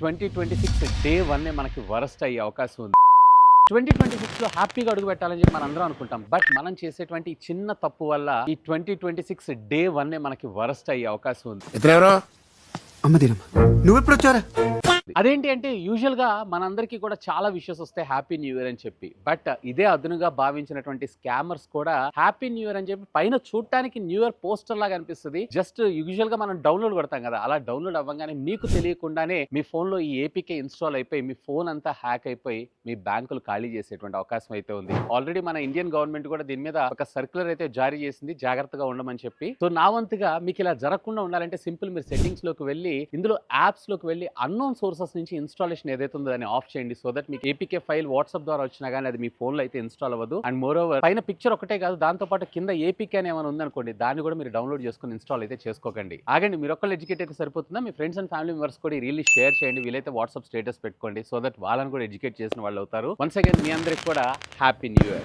Twenty twenty six day వన్నే మనకి worst అయ్యే అవకాశం ఉంది. ట్వంటీ ట్వంటీ సిక్స్లో హ్యాపీగా అడుగు పెట్టాలని చెప్పి మనం అందరం అనుకుంటాం. బట్ మనం చేసేటువంటి ఈ చిన్న తప్పు వల్ల ఈ ట్వంటీ ట్వంటీ సిక్స్ డే వన్నే మనకి వరస్ట్ అయ్యే అవకాశం ఉంది. దీనమ్మ నువ్వెప్పుడు వచ్చారా అదేంటి అంటే యూజువల్గా మనందరికీ కూడా చాలా విషయస్ వస్తాయి హ్యాపీ న్యూ ఇయర్ అని చెప్పి. బట్ ఇదే అదునుగా భావించినటువంటి స్కామర్స్ కూడా హ్యాపీ న్యూ ఇయర్ అని చెప్పి పైన చూడటానికి న్యూ ఇయర్ పోస్టర్ లాగా అనిపిస్తుంది. జస్ట్ యూజువల్గా మనం డౌన్లోడ్ కొడతాం కదా. అలా డౌన్లోడ్ అవ్వగానే మీకు తెలియకుండానే మీ ఫోన్లో ఈ ఏపీకే ఇన్స్టాల్ అయిపోయి మీ ఫోన్ అంతా హ్యాక్ అయిపోయి మీ బ్యాంకులు ఖాళీ చేసేటువంటి అవకాశం అయితే ఉంది. ఆల్రెడీ మన ఇండియన్ గవర్నమెంట్ కూడా దీని మీద ఒక సర్క్యులర్ అయితే జారీ చేసింది. జాగ్రత్తగా ఉండమని చెప్పి. సో నా వంతుగా మీకు ఇలా జరగకుండా ఉండాలంటే సింపుల్ మీరు సెట్టింగ్స్లోకి వెళ్ళి ఇందులో యాప్స్లోకి వెళ్ళి అన్నోన్ సోర్సెస్ నుంచి ఇన్స్టాలేషన్ ఏదైతే ఉందో దాన్ని ఆఫ్ చేయండి. సో దట్ మీకు ఏపీకే ఫైల్ వాట్సాప్ ద్వారా వచ్చినా కానీ అది మీ ఫోన్లో అయితే ఇన్స్టాల్ అవ్వదు. అండ్ మోర్ ఓవర్ పైన పిక్చర్ ఒకటే కాదు దాంతో పాటు కింద ఏపీకే అని ఏమైనా ఉందనుకోండి దాన్ని కూడా మీరు డౌన్లోడ్ చేసుకుని ఇన్స్టాల్ అయితే చేసుకోకండి. ఆగండి మీరు ఒక్కళ్ళు ఎడ్యుకేట్ అయితే సరిపోతుందా? మీ ఫ్రెండ్స్ అండ్ ఫ్యామిలీ మెంబర్స్ కూడా రీల్ షేర్ చేయండి వీలైతే వాట్సాప్ స్టేటస్ పెట్టుకోండి సో దట్ వాళ్ళని కూడా ఎడ్యుకేట్ చేసిన వాళ్ళు అవుతారు. వన్స్ అగైన్ మీ అందరికి కూడా హ్యాపీ న్యూ ఇయర్.